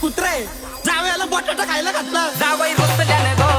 कुत्रे. जावयाला बटाटा खायला घातला. जावाई रोज त्याने